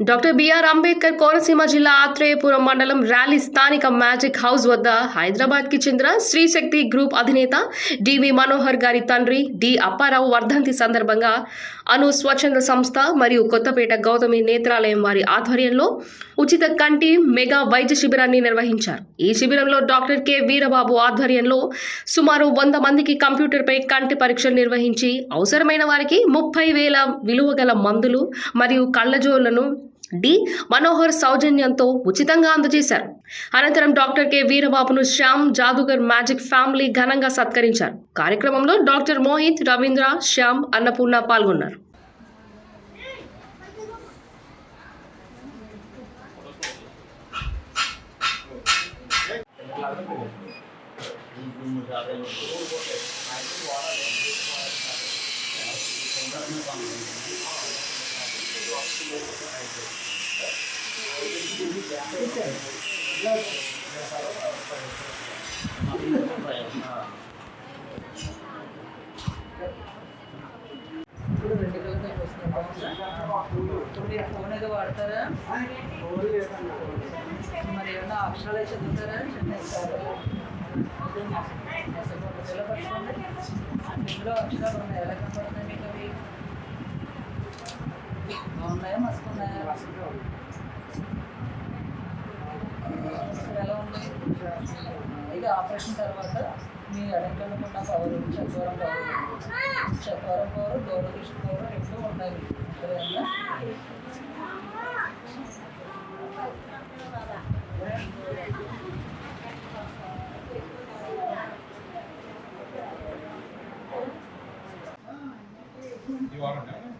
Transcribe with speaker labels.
Speaker 1: Doctor BR Ambedkar Konaseema జిల్లా ఆత్రేయపురం మండలం rally స్థానిక మ్యాజిక్ హౌస్ వద్ద హైదరాబాద్కి చెందిన శ్రీశక్తి గ్రూప్ అధినేత డివి మనోహర్ గారి తండ్రి డి. అప్పారావు వర్ధంతి సందర్భంగా అను స్వచ్ఛంద సంస్థ మరియు కొత్తపేట గౌతమి నేత్రాలయం వారి ఆధ్వర్యంలో ఉచిత కంటి మెగా వైద్య శిబిరాన్ని నిర్వహించారు. ఈ శిబిరంలో డాక్టర్ కె. వీరబాబు ఆధ్వర్యంలో సుమారు వంద మందికి కంప్యూటర్పై కంటి పరీక్షలు నిర్వహించి అవసరమైన వారికి ముప్పై వేల విలువ గల మందులు మరియు కళ్ళజోళ్ళను డి మనోహర్ సౌజన్యంతో ఉచితంగా అందజేశారు. అనంతరం డాక్టర్ కె. వీరబాబును శ్యామ్ జాదుగర్ మ్యాజిక్ ఫ్యామిలీ ఘనంగా సత్కరించారు. కార్యక్రమంలో డాక్టర్ మోహిత్ రవీంద్ర శ్యామ్ అన్నపూర్ణ పాల్గొన్నారు.
Speaker 2: మీరు ఫోన్ ఏదో వాడతారా మరి ఏమన్నా అక్షరాలు అయితే చదువుతారా ఎలా పట్టుకోండి అక్షరాలు ఉన్నాయి ఎలా కనపడుతున్నాయి మీకు అవి బాగున్నాయా మసుకున్నాయా అసలు ఎలా ఉంది? ఇది ఆపరేషన్ తర్వాత మీ అడంకనుకున్న పవర్ చక్వరం పవర్ చక్వరం పవర్ దూరదృష్టి పవర్ రెండు ఉన్నాయి. సరేనా?